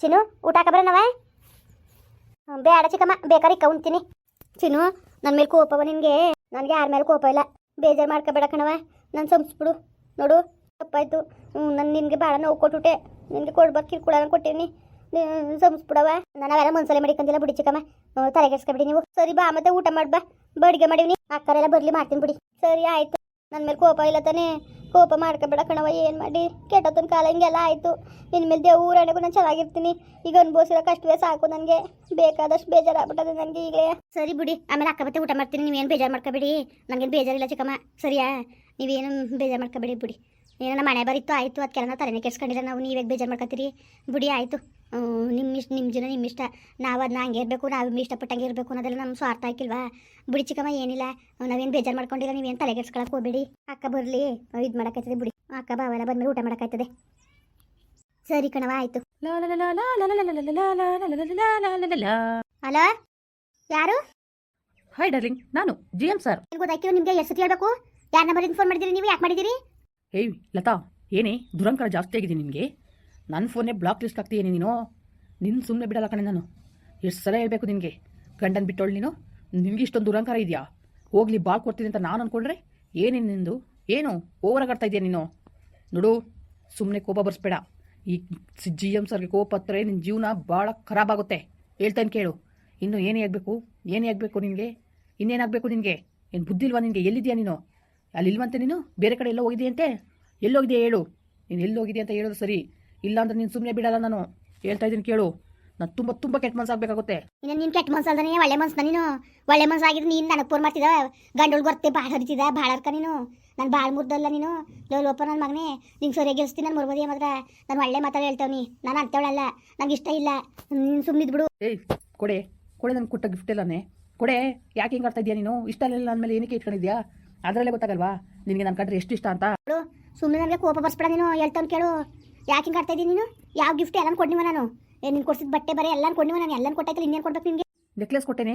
ಚಿನ್ನು, ಊಟ ಹಾಕಬ್ರನವ ಬೇಡ ಚಿಕ್ಕಮ್ಮ, ಬೇಕಾರೆ ಇಕ್ಕ ಉಣ್ತೀನಿ. ಚಿನ್ನು ನನ್ನ ಮೇಲೆ ಕೋಪವ ನಿನಗೆ. ನನಗೆ ಯಾರ ಮೇಲೆ ಕೋಪ ಇಲ್ಲ. ಬೇಜಾರು ಮಾಡ್ಕೋಬೇಡ ಕಣವ ನಾನು ಸಂಸ್ಬಿಡು ನೋಡು, ತಪ್ಪಾಯ್ತು. ನಾನು ನಿನಗೆ ಭಾಳ ನೋವು ಕೊಟ್ಟುಟೆ ನಿನಗೆ ಕೊಡ್ಬಾರ್ದು ಕಿರ್ಕೊಳ ಕೊಟ್ಟೀನಿ. ಸಂಸ್ಬಿಡವ ನಾನು ಅವೆಲ್ಲ ಮನ್ಸಲ್ಲೇ ಮಡಿಕಂದಿಲ್ಲ. ಬಿಡಿ ಚಿಕ್ಕಮ್ಮ. ತಲೆಗೆಡ್ಸ್ಕೊಬಿಡಿ ನೀವು. ಸರಿ, ಬಾ, ಮತ್ತೆ ಊಟ ಮಾಡ್ಬಾ ಬಡಿಗೆ ಮಾಡೀನಿ ಅಕ್ಕರೆಲ್ಲ ಬರಲಿ, ಮಾಡ್ತೀನಿ ಬಿಡಿ. ಸರಿ, ಆಯ್ತು. ನನ್ನ ಮೇಲೆ ಕೋಪ ಇಲ್ಲ ತಾನೇ. ಕೋಪ ಮಾಡ್ಕೊಬೇಡ ಕಣವ ಏನು ಮಾಡಿ? ಕೆಟ್ಟತನ ಕಾಲ ಹಿಂಗೆಲ್ಲ ಆಯಿತು. ಇನ್ಮೇಲೆ ದೇವ್ರಣೆಗೂ ನಾನು ಚೆನ್ನಾಗಿರ್ತೀನಿ. ಈಗ ಅನ್ಭವಿಸಿರೋ ಕಷ್ಟವೇ ಸಾಕು ನನಗೆ. ಬೇಕಾದಷ್ಟು ಬೇಜಾರಾಗ್ಬಿಟ್ಟದೆ ನನಗೆ ಈಗ ಸರಿ ಬಿಡಿ, ಆಮೇಲೆ ಅಕ್ಕ ಮತ್ತೆ ಊಟ ಮಾಡ್ತೀನಿ. ನೀವೇನು ಬೇಜಾರು ಮಾಡ್ಕೋಬೇಡಿ. ನನಗೇನು ಬೇಜಾರಿಲ್ಲ ಚಿಕ್ಕಮ್ಮ. ಸರಿಯಾ? ನೀವೇನು ಬೇಜಾರು ಮಾಡ್ಕೋಬೇಡಿ ಬಿಡಿ. ಏನೋ ಮನೆ ಬರಿತ್ತು ಆಯಿತು. ಅದಕ್ಕೆಲ್ಲ ತಲೆನೇ ಕೆಡ್ಸ್ಕೊಂಡಿಲ್ಲ. ನಾವು ನೀವೇ ಬೇಜಾರು ಮಾಡ್ಕೊತೀರಿ? ಬಿಡಿ, ಆಯಿತು. ನಿಮ್ಮ ಇಷ್ಟ ನಿಮ್ಮ ಜನ ನಿಮ್ಮ ಇಷ್ಟ ನಾವು ಅದನ್ನ ಹಂಗೆ ಇರಬೇಕು ನಾವು ಇಷ್ಟಪಟ್ಟಂಗೆ ಇರಬೇಕು ಅನ್ನೋದೆಲ್ಲ ನಮ್ಮ ಸ್ವಾರ್ಥ ಹಾಕಿಲ್ವಾ ಬಿಡಿ ಚಿಕ್ಕಮ್ಮ ಏನಿಲ್ಲ ನಾವೇನು ಬೇಜಾರು ಮಾಡ್ಕೊಂಡಿಲ್ಲ ನೀವೇನು ತಲೆಗೆಡ್ಸ್ಕೊಳಕ್ಕೆ ಹೋಗ್ಬೇಡಿ ಅಕ್ಕ ಬರಲಿ ಇದು ಮಾಡೋಕ್ಕಾಯ್ತದೆ ಬಿಡಿ ಅಕ್ಕ ಬಾವೆಲ್ಲ ಬಂದ್ಮೇಲೆ ಊಟ ಮಾಡೋಕ್ಕಾಯ್ತದೆ ಸರಿ ಕಣವ ಆಯಿತು ಹಲೋ ಯಾರು ಹಾಯ್ ಡಾರ್ಲಿಂಗ್ ನಾನು ಜಿ ಎಂ ಸರ್ ಗೊತ್ತಾಯ್ತು ನಿಮಗೆ ಎಷ್ಟು ಹೇಳಬೇಕು ಯಾರ ನಂಬರ್ ಇನ್ಫಾರ್ಮ್ ಮಾಡಿದಿರಿ ನೀವು ಯಾಕೆ ಮಾಡಿದಿರಿ ಹೇ ಲತಾ ಏನೇ ದುರಂಕಾರ ಜಾಸ್ತಿ ಆಗಿದೆ ನಿನಗೆ ನನ್ನ ಫೋನೇ ಬ್ಲಾಕ್ ಲಿಸ್ಟ್ ಆಗ್ತೀಯೇನೆ ನೀನು? ನಿನ್ನ ಸುಮ್ಮನೆ ಬಿಡಲ್ಲ ಕಣೆ ನಾನು. ಎಷ್ಟು ಸಲ ಹೇಳಬೇಕು ನಿನಗೆ? ಗಂಡನ ಬಿಟ್ಟೋಳು ನೀನು? ನಿನಗೆ ಇಷ್ಟೊಂದು ದುರಂಕಾರ ಇದೆಯಾ? ಹೋಗಲಿ ಬಾಳ್ ಕೊಡ್ತೀನಿ ಅಂತ ನಾನು ಅಂದ್ಕೊಂಡ್ರೆ ಏನೇನು ನಿಂದು? ಏನು? ಓವರ್ ಆಡ್ತಾ ಇದೆಯಾ ನೀನು? ನೋಡು ಸುಮ್ಮನೆ ಕೋಪ ಬರ್ಸ್ಬೇಡ. ಈ ಜಿ ಎಂ ಸರ್ಗೆ ಕೋಪ ಹತ್ರ ನಿನ್ನ ಜೀವನ ಭಾಳ ಖರಾಬಾಗುತ್ತೆ ಹೇಳ್ತಾನೆ ಕೇಳು. ಇನ್ನು ಏನೇ ಆಗಬೇಕು? ಏನೇ ಆಗಬೇಕು ನಿನಗೆ? ಇನ್ನೇನಾಗಬೇಕು ನಿನಗೆ? ಏನು ಬುದ್ಧಿ ಇಲ್ವಾ ನಿನಗೆ? ಎಲ್ಲಿದ್ಯಾ ನೀನು? ಅಲ್ಲಿ ಇಲ್ವಂತೆ ನೀನು? ಬೇರೆ ಕಡೆ ಎಲ್ಲೋ ಹೋಗಿದೆಯಂತೆ ಎಲ್ಲೋಗಿದೆಯಾ ಹೇಳು? ನೀನು ಎಲ್ಲೋಗಿದೆಯಾ ಅಂತ ಹೇಳೋದು ಸರಿ. ಇಲ್ಲ ಅಂದ್ರೆ ನೀನು ಸುಮ್ಮನೆ ಬಿಡಲ್ಲ ನಾನು. ಹೇಳ್ತಾ ಇದ್ದೀನಿ ಕೇಳು. ನಾನು ತುಂಬ ತುಂಬ ಕೆಟ್ಟ ಮನಸ್ಸಾಗಬೇಕಾಗುತ್ತೆ ಇನ್ನು ನೀನು ಕೆಟ್ಟ ಮನ್ಸು ಅಲ್ದಾನೆ ಒಳ್ಳೆ ಮನ್ಸು ನೀನು. ಒಳ್ಳೆ ಮನ್ಸು ಆಗಿದ್ರೆ ನೀನು ನನಗೆ ಫೋನ್ ಮಾಡ್ತಿದ ಗಂಡೋಳು ಗೊತ್ತೆ ಭಾಳ ಹರಿತಿದ ಭಾಳ ಅರ್ಕ ನೀನು. ನಾನು ಭಾಳ ಮುರ್ದಲ್ಲ ನೀನು. ಲೋಪ ನನ್ನ ಮಗನೇ. ನಿಂಗೆ ಸರಿಯಾಗಿ ಗೆಲ್ಸ್ತೀನಿ ನಾನು ಮುರ್ಬೋದಿ ಮಾತ್ರ ನಾನು ಒಳ್ಳೆ ಮಾತಾಡಿ ಹೇಳ್ತೇವೆ ನಾನು ಅಂತೇಳಲ್ಲ ನಂಗೆ ಇಷ್ಟ ಇಲ್ಲ. ನೀನು ಸುಮ್ಮನಿದ್ ಬಿಡು. ಏಯ್ ಕೊಡೆ. ಕೊಡೆ ನನಗೆ ಕೊಟ್ಟ ಗಿಫ್ಟ್ ಎಲ್ಲನೇ. ಕೊಡೆ ಯಾಕೆ ಹಿಂಗ್ ಆಡ್ತಾ ಇದೆಯಾ ನೀನು? ಇಷ್ಟ ಇಲ್ಲ ಅಂದಮೇಲೆ ಏನಕ್ಕೆ ಇಟ್ಕೊಂಡಿದ್ಯಾ? ಅದರಲ್ಲೇ ಗೊತ್ತಾಗಲ್ವಾ? ನಿನಗೆ ನನ್ನ ಕಂಡ್ರೆ ಎಷ್ಟು ಇಷ್ಟ ಅಂತ? ಸುಮ್ಮನೆ ನನಗೆ ಕೋಪ ಬರ್ಸ್ಬೇಡ ನೀನು. ಹೇಳ್ತಾನೆ ಕೇಳು. ಯಾಕೆ ಹಿಂಗೆ ಆಡ್ತಾ ನೀನು? ಯಾವ ಗಿಫ್ಟ್ ಎಲ್ಲ ಕೊಡ್ನಿವ ನಾನು? ಏ ನಿನ್ ಕೊಡ್ಸಿದ ಬಟ್ಟೆ ಬರೀ ಎಲ್ಲ ಕೊಡ್ನಿವ ನಾನು? ಎಲ್ಲ ಕೊಟ್ಟಾಯ್ತಲ್ಲ ಇನ್ನೇನು ಕೊಡ್ಬೇಕು ನಿಮಗೆ ನೆಕ್ಲೆಸ್ ಕೊಟ್ಟೇನೆ.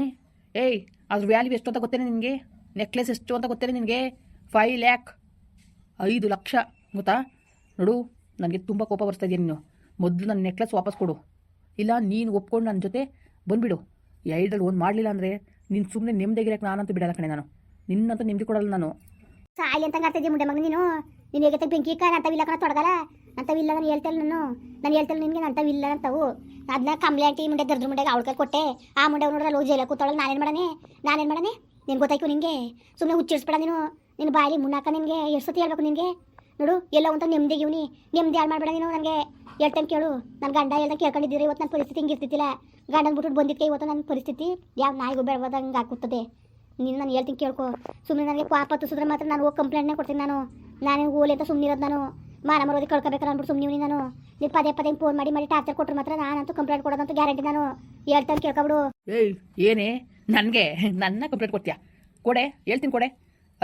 ಏಯ್ ಅದ್ರ ವ್ಯಾಲ್ಯೂ ಎಷ್ಟು ಅಂತ ಗೊತ್ತೇನೆ ನಿನಗೆ? ನೆಕ್ಲೆಸ್ ಎಷ್ಟು ಅಂತ ಗೊತ್ತೇನೆ ನಿನಗೆ? ಫೈವ್ ಲ್ಯಾಕ್ ಐದು ಲಕ್ಷ. ಗೊತ್ತಾ? ನೋಡು ನನಗೆ ತುಂಬ ಕೋಪ ಬರ್ತಾ ಇದೆಯಾ ನೀನು? ಮೊದಲು ನನ್ನ ನೆಕ್ಲೆಸ್ ವಾಪಸ್ ಕೊಡು. ಇಲ್ಲ ನೀನು ಒಪ್ಕೊಂಡು ನನ್ನ ಜೊತೆ ಬಂದುಬಿಡು. ಎರಡಲ್ಲಿ ಒಂದು ಮಾಡಲಿಲ್ಲ ಅಂದರೆ ನೀನು ಸುಮ್ಮನೆ ನೆಮ್ಮದಿಗಿರಕ್ಕೆ ನಾನಂತೂ ಬಿಡಲ್ಲ ಕಣೆ ನಾನು. ನಿನ್ನಂತೂ ನೆಮ್ಮದಿ ಕೊಡಲ್ಲ ನಾನು. ಸಾಯಿ ಅಂತ ಆಡ್ತಿದ್ದೆ ಮುಂಡೆ ಮಗ ನೀನು? ನೀನು ಹೇಗೆ ಬೆಂಕಿ ಅಂತವಿಲ್ಲ ಕಣ ತೊಡಗಲ್ಲ ಅಂತವಿಲ್ಲ ನಾನು ಹೇಳ್ತೇನೆ ನಾನು? ನಾನು ಹೇಳ್ತೇನೆ ನಿನಗೆ ಅಂತವಿಲ್ಲ ಅಂತವು ಅದನ್ನ ಕಂಪ್ಲೇಂಟ್ ಆಂಟಿ ಮುಂಡೆ ದರ್ದ್ರ ಮುಂಡೆಗೆ ಅವಳ ಕೈ ಕೊಟ್ಟೆ. ಆ ಮುಂಡೆ ನೋಡ್ರೆ ಅಲ್ಲಿ ಜೈಲ ಕೂತಾಳೆ ನಾನೇನು ಮಾಡನೆ? ನಾನೇನು ಮಾಡನೆ? ನಿನ್ಗೆ ಗೊತ್ತಾಯ್ತು ನಿನಗೆ? ಸುಮ್ಮನೆ ಹುಚ್ಚಿಡ್ಸ್ಬೇಡ ನೀನು. ನಿನ್ನ ಬಾಯಲ್ಲಿ ಮುನ್ನಾಕ ನಿನಗೆ, ಎಷ್ಟು ಸತಿ ಹೇಳ್ಬೇಕು ನಿನಗೆ? ನೋಡು, ಎಲ್ಲ ಅಂತ ನೆಮ್ಮದಿಗೆ ಇವನಿ. ನೆಮ್ಮದಿ ಹಾಳು ಮಾಡಬೇಡ ನೀನು ನನಗೆ. ಹೇಳ್ತೇನೆ ಕೇಳು. ನನ್ನ ಗಂಡ ಹೇಳ್ದಂಗೆ ಕೇಳ್ಕೊಂಡಿದ್ದೀರಿ ಇವತ್ತು ನನ್ನ ಪರಿಸ್ಥಿತಿ ಹಿಂಗೆ ಇರ್ತಿತ್ತಿಲ್ಲ. ಗಂಡನ ಬಿಟ್ಟು ಬಂದಿದ್ದೆ ಇವತ್ತು ನನ್ನ ಪರಿಸ್ಥಿತಿ. ಯಾವ ನಾಯಿಗೂ ಹಂಗೆ ಹಾಕುತ್ತದೆ ನೀನು ನಾನು ಹೇಳ್ತೀನಿ ಕೇಳ್ಕೊ. ಸುಮ್ಮನೆ ನನಗೆ ಪಾಪ ತುಸಿದ್ರೆ ಮಾತ್ರ ನಾನು ಹೋಗಿ ಕಂಪ್ಲೇಂಟ್ನೇ ಕೊಡ್ತೀನಿ ನಾನು. ನಾನು ಓಲಿ ಅಂತ ಸುಮ್ಮನೆ ಇರೋದು ನಾನು. ಮಾನ ಮರೋದಿ ಕಳ್ಕೊಬೇಕಲ್ಲ ಅಂದ್ಬಿಟ್ಟು ಸುಮ್ಮನೆ ನಾನು. ನೀವು ಪದೇ ಪದೇ ಫೋನ್ ಮಾಡಿ ಮಾಡಿ ಟಾರ್ಚರ್ ಕೊಟ್ಟರು ಮಾತ್ರ ನಾನಂತೂ ಕಂಪ್ಲೇಂಟ್ ಕೊಡೋದಂತೂ ಗ್ಯಾರಂಟಿ ನಾನು. ಹೇಳ್ತಾನೆ ಕೇಳ್ಕೊಬಿಡು. ಏಯ್ ಏನೇ? ನನಗೆ? ನನ್ನ ಕಂಪ್ಲೇಂಟ್ ಕೊಡ್ತೀಯಾ? ಕೊಡೆ ಹೇಳ್ತೀನಿ ಕೊಡೆ.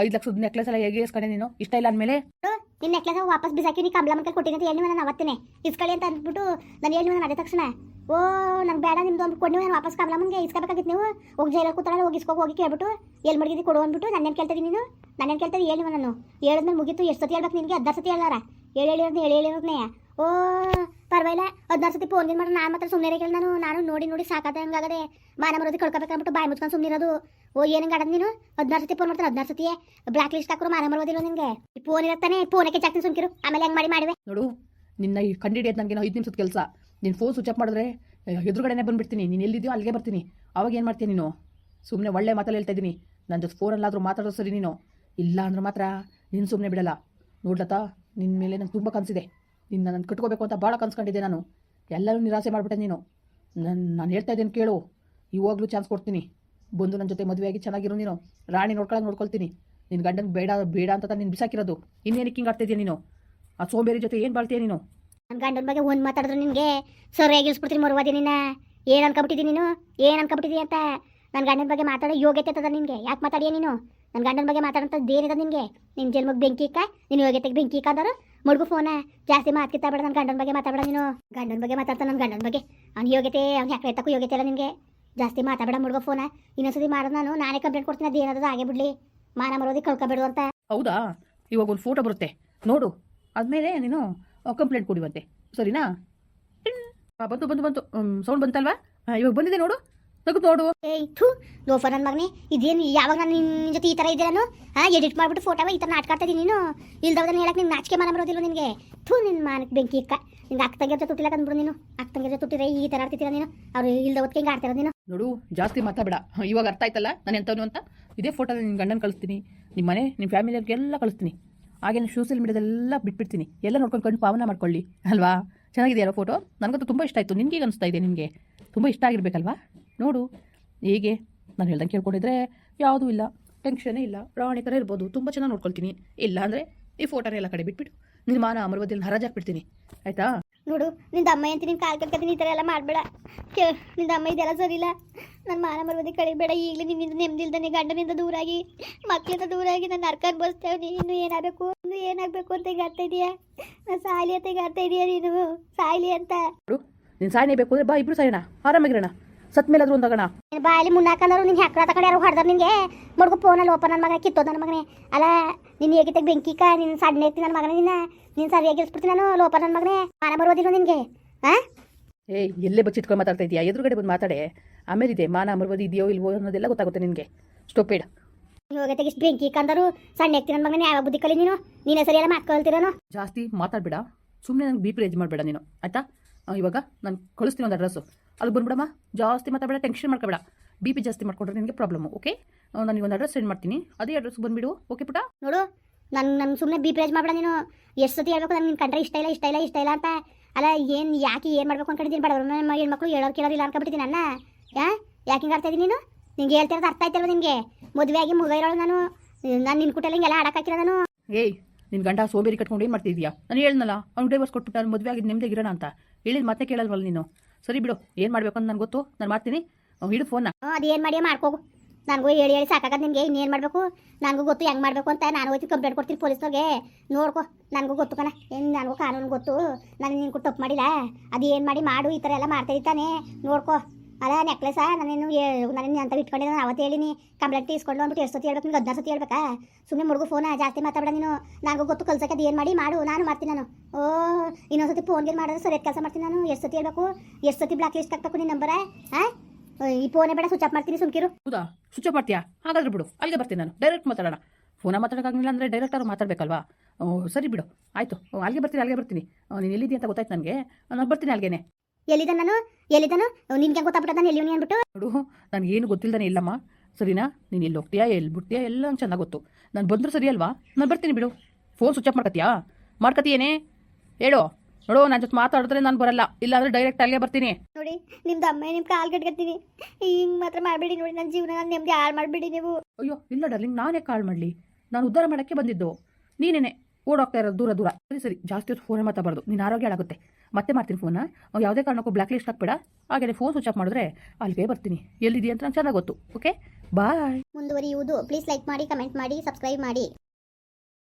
ಐದು ಲಕ್ಷದ ನೆಕ್ಲೆಸ್ ಎಲ್ಲ ಹೇಗೆ ಇಸ್ಕೊಂಡೆ ನೀನು? ಇಷ್ಟ ಇಲ್ಲ ಅಂದಮೇಲೆ? ನಿನ್ನ ನೆಕ್ಲೆಸ್ ವಾಪಸ್ ಬಿಸಾಕಿ ನೀ ಕಮಲ ಮಕ್ಕಳು ಕೊಟ್ಟಿನಿ ಅಂತ ಹೇಳಿ ನಾನು ಅವತ್ತೇನೆ ಇಸ್ಕೊಳ್ಳಿ ಅಂತ ಅಂದ್ಬಿಟ್ಟು ನಾನು ಹೇಳಿ ನಾನು ಅದೇ ತಕ್ಷಣ. ಓ ನಂಗೆ ಬೇಡ ನಿಮ್ದು ಒಂದು ಕೊಡಿ ನಾನು ವಾಪಸ್ ಕಮಲಮ್ಮಂಗೆ ಇಸ್ಕೋಬೇಕಾಗಿತ್ತು ನೀವು. ಹೋಗಿ ಜೈಲಲ್ಲಿ ಕೂತಾಳೆ ಹೋಗಿ ಇಸ್ಕೋ ಹೋಗಿ ಕೇಳ್ಬಿಟ್ಟು. ಎಲ್ಲಿ ಮಡಗಿದ್ದು ಕೊಡು ಅಂದ್ಬಿಟ್ಟು ನನ್ನೇನು ಕೇಳ್ತೀನಿ ನೀನು? ನನ್ನೇನು ಕೇಳ್ತೀನಿ ಹೇಳಿ ನಾನು ಹೇಳಿದ್ಮೇಲೆ ಮುಗೀತು ಎಷ್ಟು ಸತಿ ಹೇಳ್ಬೇಕು ನಿನಗೆ? ಅದ್ದ ಸತಿ ಹೇಳಾರ ಹೇಳಿ ಅಂತ ಹೇಳಿ ಹೇಳಿರೋದ್ನೇ ಓ, ಪರವಾಗಿಲ್ಲ. ಹದಿನಾರು ಸತಿ ಫೋನ್ ಮಾಡಿ ನಾನು ಮಾತ್ರ ಸುಮ್ಮನೆ ಕೇಳಿ ನಾನು. ನಾನು ನೋಡಿ ನೋಡಿ ಸಾಕಾದ ಹಂಗಾಗದೆ ಮಾನ ಮರೋದಿ ಕಳ್ಕೊಬೇಕಂದ್ಬಿಟ್ಟು ಬಾಯಿ ಮುಚ್ಕೊಂಡು ಸುಮ್ಮನಿರೋದು ಓ, ಏನು ಗಾಡ ನೀನು? ಹದಿನಾರು ಸತಿ ಫೋನ್ ಮಾಡ್ತಾರೆ ಹದಿನಾರು ಸತಿ ಬ್ಲಾಕ್ ಲಿಸ್ಟ್ ಹಾಕೋರು ಮಾನ ಮರೋದಿಲ್ಲ ನಿನಗೆ. ಫೋನ್ ಇರುತ್ತಾನೆ ಫೋನಕ್ಕೆ ಜಾಸ್ತಿ ಸುಮ್ಕಿರು. ಆಮೇಲೆ ಹೆಂಗೆ ಮಾಡಿ, ಮಾಡಿವೆ. ನೋಡು, ನಿನ್ನ ಈ ಕಂಡಿಡಿಯೋದು ನನಗೆ ಐದು ನಿಮಿಷದ ಕೆಲಸ. ನೀನು ಫೋನ್ ಸ್ವಿಚ್ ಆಫ್ ಮಾಡಿದ್ರೆ ಎದುರುಗಡೆನೇ ಬಂದುಬಿಡ್ತೀನಿ. ನೀನು ಎಲ್ಲಿದೆಯೋ ಅಲ್ಲಿಗೆ ಬರ್ತೀನಿ. ಅವಾಗ ಏನು ಮಾಡ್ತೀನಿ ನೀನು? ಸುಮ್ಮನೆ ಒಳ್ಳೆ ಮಾತಲ್ಲಿ ಹೇಳ್ತಾ ಇದ್ದೀನಿ ನನ್ನ ಜೊತೆ ಫೋನಲ್ಲಾದರೂ ಮಾತಾಡೋ ಸರಿ ನೀನು. ಇಲ್ಲ ಅಂದ್ರೆ ಮಾತ್ರ ನೀನು ಸುಮ್ಮನೆ ಬಿಡಲ್ಲ. ನೋಡ್ಲತ್ತಾ ನಿನ್ನ ಮೇಲೆ ನಂಗೆ ತುಂಬ ಕನಸಿದೆ. ನಿನ್ನ ನನ್ನ ಕಟ್ಕೋಬೇಕು ಅಂತ ಭಾಳ ಕನ್ಸ್ಕೊಂಡಿದ್ದೆ ನಾನು. ಎಲ್ಲರೂ ನಿರಾಸೆ ಮಾಡಿಬಿಟ್ಟೆ ನೀನು. ನಾನು ನಾನು ಹೇಳ್ತಾ ಇದ್ದೀನಿ ಕೇಳು. ಇವಾಗಲೂ ಚಾನ್ಸ್ ಕೊಡ್ತೀನಿ. ಬಂದು ನನ್ನ ಜೊತೆ ಮದುವೆಯಾಗಿ ಚೆನ್ನಾಗಿರೋ ನೀನು. ರಾಣಿ ನೋಡ್ಕೊಳ್ಳೋದು ನೋಡ್ಕೊಳ್ತೀನಿ. ನಿನ್ನ ಗಂಡನಿಗೆ ಬೇಡ ಬೇಡ ಅಂತ ನೀನು ಬಿಸಾಕಿರೋದು. ಇನ್ನೇನಕ್ಕೆ ಹಿಂಗೆ ಆಡ್ತಾ ಇದೆಯಾ ನೀನು? ಆ ಸೋಂಬೇರಿ ಜೊತೆ ಏನು ಬಾಳ್ತೀಯ ನೀನು? ನನ್ನ ಗಂಡನ ಬಗ್ಗೆ ಒಂದು ಮಾತಾಡಿದ್ರು ನಿನಗೆ ಸರಿಯಾಗಿ ಇಳಿಸ್ಬಿಡ್ತೀನಿ ಮರುವಾದಿ ನಿನ್ನ. ಏನು ಅನ್ಕೊಬಿಟ್ಟಿದ್ದೀನಿ ನೀನು? ಏನು ಅನ್ಕೊಬಿಟ್ಟಿದ್ದೀನಿ ಅಂತ? ನನ್ನ ಗಂಡನ ಬಗ್ಗೆ ಮಾತಾಡೋ ಯೋಗ್ಯತೆ ಅದ ನಿನಗೆ. ಯಾಕೆ ಮಾತಾಡಿಯ ನೀನು? ನನ್ನ ಗಂಡನ ಬಗ್ಗೆ ಮಾತಾಡೋಂಥದ್ದು ಏನಿದೆ ನಿನಗೆ? ನಿನ್ನ ಜನ್ಮಕ್ಕೆ ಬೆಂಕಿ ಇಕ್ಕ ನಿನ್ ಯೋಗ್ಯತೆಗೆ ಬೆಂಕಿ ಇಕ್ಕಾದರು ಮಡ್ಗು ಫೋನ ಜಾಸ್ತಿ ಮಾತಾಡ್ತಾ ಕಿತ್ತಾಬೇಡ ನನ್ನ ಗಂಡನ ಬಗ್ಗೆ ಮಾತಾಡಬೇಡ ನೀನು. ಗಂಡನ ಬಗ್ಗೆ ಮಾತಾಡ್ತಾ ನನ್ನ ಗಂಡನ ಬಗ್ಗೆ. ಅವ್ನು ಯೋಗ್ಯತೆ, ಅವ್ನು ಯಾಕೆ ಎತ್ತಕ್ಕೂ ಯೋಗ್ಯತೆ ಇಲ್ಲ ನಿನಗೆ. ಜಾಸ್ತಿ ಮಾತಾಡಬೇಡ ಮುಡ್ಗೋ ಫೋನ ಇನ್ನೊಂದ್ಸತಿ ಮಾಡೋದು ನಾನು, ನಾನೇ ಕಂಪ್ಲೇಂಟ್ ಕೊಡ್ತೀನಿ, ಅದು ಏನಾದ್ರು ಹಾಗೆ ಬಿಡಲಿ. ಮಾನ ಮರೋದಿ ಕಳ್ಕೊಬೇಡು ಅಂತ. ಹೌದಾ? ಇವಾಗ ಒಂದು ಫೋಟೋ ಬರುತ್ತೆ. ನೋಡು. ಆದಮೇಲೆ ನೀನು ಕಂಪ್ಲೇಂಟ್ ಕೊಡಿವಂತೆ ಸರಿನಾ? ಬಂತು ಬಂತು ಬಂತು. ಸೌಂಡ್ ಬಂತಲ್ವಾ? ಇವಾಗ ಬಂದಿದೆ ನೋಡು. ತೆಗೆದು ನೋಡು ಏ ಥೂ ಲೋಫರ್ ನನ್ನ ಮಗನೇ ಇದೇನು ಯಾವಾಗ ನಾನು ನಿನ್ನ ಜೊತೆ ಈ ತರ ಇದ್ದೆ ನಾನು? ಹಾಂ ಎಡಿಟ್ ಮಾಡ್ಬಿಟ್ಟು ಫೋಟೋ ಈ ತರ ನಾಟಕ ಆಡ್ತಾ ಇದ್ದೀನಿ ನೀನು. ಇಲ್ದವ್ದನ್ನ ಹೇಳಕ್ಕೆ ನಿಂಗೆ ನಾಚಿಕೆ ಮನ ಬರೋದಿಲ್ಲ ನಿನಗೆ? ಥೂ ನಿನ್ನ ಮಾನಕ್ಕೆ ಬೆಂಕಿ ಇಕ್ಕ. ನಿಂಗೆ ಅಕ್ಕ ತಂಗಿರ ತುಟ್ಟಿಲ್ಲ ಬಿಡು ನೀನು. ಅಕ್ಕ ತಂಗಿರ ತುಟ್ಟಿದ್ರೆ ಈ ತರ ಆಡ್ತಿದ್ದೀರ ನೀನು? ಅವ್ರು ಇಲ್ದವತ್ತಿಗೆ ಹಿಂಗೆ ಆಡ್ತಿರೋದು ನೀನು? ನೋಡು ಜಾಸ್ತಿ ಮಾತಾಡಬೇಡ. ಇವಾಗ ಅರ್ಥ ಆಯ್ತಲ್ಲ? ನಾನು ಎಂಥವನು ಅಂತ? ಇದೇ ಫೋಟೋ ನಿನ್ನ ಗಂಡನ ಕಳಿಸ್ತೀನಿ. ನಿಮ್ಮ ಮನೆ ನಿಮ್ಮ ಫ್ಯಾಮಿಲಿಯವ್ರಿಗೆಲ್ಲ ಕಳಿಸ್ತೀನಿ. ಹಾಗೆ ಸೋಷಿಯಲ್ ಮೀಡಿಯಾದೆಲ್ಲ ಬಿಟ್ಬಿಡ್ತೀನಿ. ಎಲ್ಲ ನೋಡ್ಕೊಂಡು ಕಣ್ಣು ಪಾವನ ಮಾಡ್ಕೊಳ್ಳಿ. ಅಲ್ವಾ? ಚೆನ್ನಾಗಿದೆಯಲ್ಲ ಫೋಟೋ ನನಗಂತೂ ತುಂಬ ಇಷ್ಟ ಆಯಿತು. ನಿನಗೆ ಅನಿಸ್ತಾ ಇದೆ ನಿಮಗೆ ತುಂಬ ಇಷ್ಟ ಆಗಿರ್ಬೇಕಲ್ವಾ? ನೋಡು ಹೇಗೆ ನಾನು ಹೇಳ್ದಂಗೆ ಕೇಳ್ಕೊಂಡಿದ್ರೆ ಯಾವುದೂ ಇಲ್ಲ ಟೆನ್ಷನೇ ಇಲ್ಲ ರಾಣಿ ಥರ ಇರ್ಬೋದು ತುಂಬ ಚೆನ್ನಾಗಿ ನೋಡ್ಕೊಳ್ತೀನಿ. ಇಲ್ಲ ಅಂದರೆ ಈ ಫೋಟೋನ ಎಲ್ಲ ಕಡೆ ಬಿಟ್ಬಿಟ್ಟು ನಿನ್ನ ಮಾನ ಅಮರವದಿಯಲ್ಲಿ ಹರಾಜಾಕ್ಬಿಡ್ತೀನಿ ಆಯಿತಾ? ನೋಡು ನಿಂದ ಅಮ್ಮ ಅಂತ ನಿನ್ನ ಕಾಲು ಕಟ್ಕೊತೀನಿ ಈ ಥರ ಎಲ್ಲ ಮಾಡಬೇಡ. ಕೇ ನಿಂದ ಅಮ್ಮ ಇದೆಲ್ಲ ಸರಿ ಇಲ್ಲ ನನ್ನ ಮಾನ ಮರ್ವದಿ ಕಳಿಬೇಡ ಈಗಲೇ ನಿಮ್ಮಿಂದ ನೆಮ್ಮದಿಲ್ದಾನೆ ಗಂಡನಿಂದ ದೂರಾಗಿ ಮಕ್ಕಳಿಂದ ದೂರಾಗಿ ನಾನು ನರ್ಕ ಅನ್ಭವಿಸ್ತೇವೆ ನೀನು ಏನಾಗಬೇಕು? ಇನ್ನು ಏನಾಗಬೇಕು ಅಂತ ಈಗ ಇದೆಯಾ? ನಾನು ಸಾಯ್ಲಿ ಅಂತ ಈಗ ಇದೆಯಾ ನೀನು? ಸಾಯ್ಲಿ ಅಂತ? ನೋಡು ನೀನು ಸಾಯಿನೇ ಬೇಕು ಅಂದರೆ ಬಾ ಇಬ್ಬರು ಸಾಯೋಣ ಆರಾಮಾಗಿರೋಣ. ಸತ್ ಮೇಲಾದ್ರು ಒಂದಾಗೋಣ ಬಾ ಅಲ್ಲಿ ಮುನ್ನಾಕಂದ್ರು ನಿನ್ ಹಾಕ್ರ ಕಡೆ ಯಾರು ಹೊಡೆದ್ರು ನಿನಗೆ? ಫೋನ್ ಅಲ್ಲಿ ಓಪನ್ ನನ್ನ ಮಗನ ಕಿತ್ತೋದ ನನ್ನ ಮಗನೇ. ಅಲ್ಲ ನಿನ್ನ ಹೇಗಿದ್ದ ಬೆಂಕಿಕ ನಿನ್ನ ಸಣ್ಣ ಐತಿ ನನ್ನ ಮಗನ ನಿನ್ನ. ನೀನು ಸರಿಯಾಗಿ ಇರಿಸ್ಬಿಡ್ತೀನಿ ನಾನು ಲೋಪ ನನ್ನ ಮಗನೇ. ಮಾನ ಬರೋದಿಲ್ಲ ನಿನಗೆ ಹಾಂ ಏಯ್ ಎಲ್ಲೇ ಬಚ್ಚಿಟ್ಕೊಂಡು ಮಾತಾಡ್ತಾ ಇದೀಯಾ? ಎದುರುಗಡೆ ಬಂದು ಮಾತಾಡೆ. ಆಮೇಲೆ ಇದೆ ಮಾನ ಅಮರ್ವದಿ ಇದೆಯೋ ಇಲ್ವೋ ಅನ್ನೋದೆಲ್ಲ ಗೊತ್ತಾಗುತ್ತೆ ನಿನಗೆ. ಸ್ಟೋಪೇಡ್ ತೆಗಿಸ್ ಬೆಂಕಿ ಕಂದರು ಸಣ್ಣ ಎತ್ತಿ ನನ್ನ ಮಗನೇ ಯಾವ ಬುದ್ಧಿ ಕಲಿ ನೀನು? ನೀನೇ ಸರಿಯಲ್ಲ ಮಾತ್ಕೊಳ್ತಿರೋನು ಜಾಸ್ತಿ ಮಾತಾಡಬೇಡ. ಸುಮ್ಮನೆ ನನಗೆ ಬಿ ಪಿ ರೇಜ್ ಮಾಡಬೇಡ ನೀನು. ಆಯ್ತಾ? ಇವಾಗ ನಾನು ಕಳಿಸ್ತೀನಿ ಒಂದು ಅಡ್ರೆಸ್ಸು ಅಲ್ಲಿ ಬಂದ್ಬಿಡಮ್ಮ. ಜಾಸ್ತಿ ಮಾತಾಡಬೇಡ ಟೆನ್ಷನ್ ಮಾಡ್ಕೋಬೇಡ. ಬಿ ಪಿ ಜಾಸ್ತಿ ಮಾಡ್ಕೊಂಡ್ರೆ ನಿನಗೆ ಪ್ರಾಬ್ಲಮ್ ಓಕೆ ನನಗೆ ಒಂದು ಅಡ್ರೆಸ್ ಸೆಂಡ್ ಮಾಡ್ತೀನಿ. ಅದೇ ಅಡ್ರೆಸ್ ಬಂದುಬಿಡು ಓಕೆ ಪುಟ? ನೋಡು ನಾನು ನನ್ನ ಸುಮ್ಮನೆ ಬಿ ಪಿ ರೇಜ್ ಮಾಡ್ಬೇಡ ನೀನು. ಎಷ್ಟು ಸತಿ ಹೇಳ್ಬೇಕು ನನಗೆ ನಿನ್ನ ಕಂಡ್ರೆ ಇಷ್ಟ ಇಲ್ಲ ಇಷ್ಟ ಇಲ್ಲ ಇಷ್ಟ ಇಲ್ಲ ಅಂತ. ಅಲ್ಲ ಏನು ಯಾಕೆ ಏನು ಮಾಡ್ಬೇಕು ಅನ್ಕೊಂಡಿದ್ದೀನಿ ಏನು ನಮ್ಮ ಹೆಣ್ಮಕ್ಳು ಹೇಳೋರು ಕೇಳೋರಿಲ್ಲ ಅನ್ಕೊಬಿಟ್ಟಿದ್ದೀನಿ ನನ್ನ. ಯಾ? ಯಾಕೆ ಹಿಂಗೆ ಆಡ್ತಾ ಇದ್ದೀನಿ ನೀನು? ನಿಂಗೆ ಹೇಳ್ತಿರೋದು ಅರ್ಥ ಆಯ್ತಲ್ಲ ನಿಮಗೆ ಮದುವೆ ಆಗಿ ಮಗ ಇರೋಳು ನಾನು. ನಾನು ನಿನ್ನ ಕುಟಲ್ಲಿ ಹಿಂಗೆಲ್ಲ ಆಡಕ್ಕಾಕಿಲ್ಲ ನಾನು. ಏಯ್ ನಿನ್ನ ಗಂಡ ಸೋಬೇರಿ ಕಟ್ಕೊಂಡು ಏನು ಮಾಡ್ತಿದ್ಯಾ? ನಾನು ಹೇಳ್ನಲ್ಲ ಅವ್ನು ಡೈವರ್ಸ್ ಕೊಟ್ಬಿಟ್ಟು ನಾನು ಮದುವೆ ಆಗಿದ್ದು ನೆಮ್ಮದಿಗಿರೋಣ ಅಂತ. ಹೇಳಿದ ಮತ್ತೆ ಕೇಳಲ್ವಲ್ಲ ನೀನು? ಸರಿ ಬಿಡು, ಏನು ಮಾಡಬೇಕು ಅಂತ ನನಗೆ ಗೊತ್ತು, ನಾನು ಮಾಡ್ತೀನಿ. ಹಿಡಿದು ಹಿಡು ಫೋನ್ನ ಅದೇನ್ ಮಾಡಿ ಮಾಡ್ಕೋಗು. ನನಗೂ ಹೇಳಿ ಹೇಳಿ ಸಾಕಾಗದು ನಿಮಗೆ, ಇನ್ನೇನು ಮಾಡಬೇಕು? ನನಗೂ ಗೊತ್ತು ಹೆಂಗೆ ಮಾಡಬೇಕು ಅಂತ ನಾನು ಹೋಯ್ತು ಕಂಪ್ಲೇಂಟ್ ಕೊಡ್ತೀನಿ ಪೊಲೀಸ್ನವ್ರಿಗೆ. ನೋಡ್ಕೋ, ನನಗೂ ಗೊತ್ತು ಕಣ. ಏನು ನನಗೂ ಕಾನೂನು ಗೊತ್ತು? ನಾನು ನಿನ್ಗೂ ತಪ್ಪು ಮಾಡಿಲ್ಲ. ಅದು ಏನು ಮಾಡಿ ಮಾಡು, ಈ ಥರ ಎಲ್ಲ ಮಾಡ್ತಾ ಇದ್ದಾನೆ. ನೋಡ್ಕೊ. ಅಲ್ಲ ನೆಕ್ಲೆಸ ನಾನೇನು ನಾನೇನು ಅಂತ ಇಟ್ಕೊಂಡಿದ್ದೆ ನಾನು ಅವತ್ತು ಹೇಳಿನಿ ಕಂಪ್ಲೇಂಟ್ ಇಸ್ಕೊಂಡು ಅಂದ್ಬಿಟ್ಟು ಎಷ್ಟು ಸತಿ ಹೇಳ್ಬೇಕು? ನಿಮ್ಗೆ ಹದಿನಾರು ಸತಿ ಹೇಳ್ಬೇಕಾ? ಸುಮ್ಮನೆ ಮುಡುಗು ಫೋನ ಜಾಸ್ತಿ ಮಾತಾಡ ನೀನು. ನನಗೂ ಗೊತ್ತು ಕಲ್ಸಕ್ಕೆ ಅದು ಏನು ಮಾಡಿ? ಮಾಡು. ನಾನು ಮಾಡ್ತೀನಿ ನಾನು. ಓ, ಇನ್ನೊಂದ್ಸತಿ ಫೋನ್ಗೆ ಮಾಡಿದ್ರೆ ಸರಿ ಕೆಲಸ ಮಾಡ್ತೀನಿ ನಾನು. ಎಷ್ಟು ಸತಿ ಹೇಳ್ಬೇಕು ಎಷ್ಟು ಸತಿ ಬ್ಲಾಕ್ ಲಿಸ್ಟ್ ಹಾಕ್ಬೇಕು ನಿನ್ನ ನಂಬರ ಈ ಫೋನೇ ಬೇಡ ಸ್ವಿಚ್ ಆಫ್ ಮಾಡ್ತೀನಿ, ಸುಮ್ಕಿರು. ಹೌದಾ? ಸ್ವಿಚ್ ಆಫ್ ಮಾಡ್ತೀಯಾ? ಹಾಗಾದ್ರೆ ಬಿಡು. ಅಲ್ಲಿಗೆ ಬರ್ತೀನಿ ನಾನು. ಡೈರೆಕ್ಟ್ ಮಾತಾಡೋಣ. ಫೋನ ಮಾತಾಡೋಕ್ಕಾಗಲಿಲ್ಲ ಅಂದರೆ ಅವ್ರು ಮಾತಾಡಬೇಕಲ್ವಾ? ಸರಿ ಬಿಡು. ಆಯಿತು. ಅಲ್ಲಿಗೆ ಬರ್ತೀನಿ ಅಲ್ಲಿಗೆ ಬರ್ತೀನಿ. ನೀನು ಎಲ್ಲಿದ್ದೀಯ ಅಂತ ಗೊತ್ತಾಯ್ತು ನನಗೆ. ನಾನು ಬರ್ತೀನಿ ಅಲ್ಲಿಗೆ ಎಲ್ಲಿದ್ದ ನಾನು? ಎಲ್ಲಿದ್ದನು? ನಿನ್ಗೆ ಗೊತ್ತಾಗ್ಬಿಟ್ಟದ ಎಲ್ಲಿ ಅಂದ್ಬಿಟ್ಟು? ನೋಡು ನನಗೇನು ಗೊತ್ತಿಲ್ಲದಾನೆ ಇಲ್ಲಮ್ಮ. ಸರಿನಾ? ನೀನು ಎಲ್ಲಿ ಹೋಗ್ತೀಯಾ? ಎಲ್ಲಿ ಬಿಡ್ತೀಯಾ? ಎಲ್ಲ ನಂಗ್ ಚೆನ್ನಾಗಿ ಗೊತ್ತು. ನಾನು ಬಂದರೂ ಸರಿ ಅಲ್ವಾ? ನಾನು ಬರ್ತೀನಿ ಬಿಡು. ಫೋನ್ ಸ್ವಿಚ್ ಆಫ್ ಮಾಡ್ಕತ್ತೀಯಾ? ಮಾಡ್ಕತ್ತೀಯೇನೇ? ಹೇಳು. ನೋಡು ನನ್ನ ಜೊತೆ ಮಾತಾಡಿದ್ರೆ ನಾನು ಬರಲ್ಲ. ಇಲ್ಲಾಂದ್ರೆ ಡೈರೆಕ್ಟ್ ಅಲ್ಲಿಗೆ ಬರ್ತೀನಿ. ನೋಡಿ ನಿಮ್ದು ಅಮ್ಮ ನಿಮ್ಮ ಕಾಲ್ ಕಟ್ಕೊತೀನಿ ಹಿಂಗೆ ಮಾತ್ರ ಮಾಡಬೇಡಿ ನೋಡಿ ನನ್ನ ಜೀವನ ನಾನು ನೆಮ್ಮದಿ ಹಾಳು ಮಾಡಬೇಡಿ ನೀವು. ಅಯ್ಯೋ ಇಲ್ಲ ಡರ್ಲಿಂಗ್ ನಾನೇ ಕಾಲ್ ಮಾಡಲಿ? ನಾನು ಉದ್ಧಾರ ಮಾಡೋಕ್ಕೆ ಬಂದಿದ್ದು. ನೀನೇನೆ? ಓಡೋಗ್ತಾ ಇರೋದು ದೂರ ದೂರ. ಸರಿ ಸರಿ, ಜಾಸ್ತಿ ಹೊತ್ತು ಫೋನ್ ಮಾತಾಡಬಾರ್ದು. ನೀನು ಆರೋಗ್ಯ ಆಗುತ್ತೆ ಮತ್ತೆ ಮಾಡ್ತೀನಿ ಫೋನ ಯಾವುದೇ ಕಾರಣಕ್ಕೂ ಬ್ಲ್ಯಾಕ್ ಲಿಸ್ಟ್ ಹಾಕ್ಬೇಡ. ಹಾಗೆ ಫೋನ್ ಸ್ವಿಚ್ ಆಫ್ ಮಾಡಿದ್ರೆ ಅಲ್ಲಿಗೆ ಬರ್ತೀನಿ. ಎಲ್ಲಿದೆಯಾ ಅಂತ ನಂಗೆ ಚೆನ್ನಾಗಿ ಗೊತ್ತು ಓಕೆ ಬಾಯ್ ಮುಂದುವರಿಯುವುದು. ಪ್ಲೀಸ್ ಲೈಕ್ ಮಾಡಿ ಕಮೆಂಟ್ ಮಾಡಿ ಸಬ್ಸ್ಕ್ರೈಬ್ ಮಾಡಿ.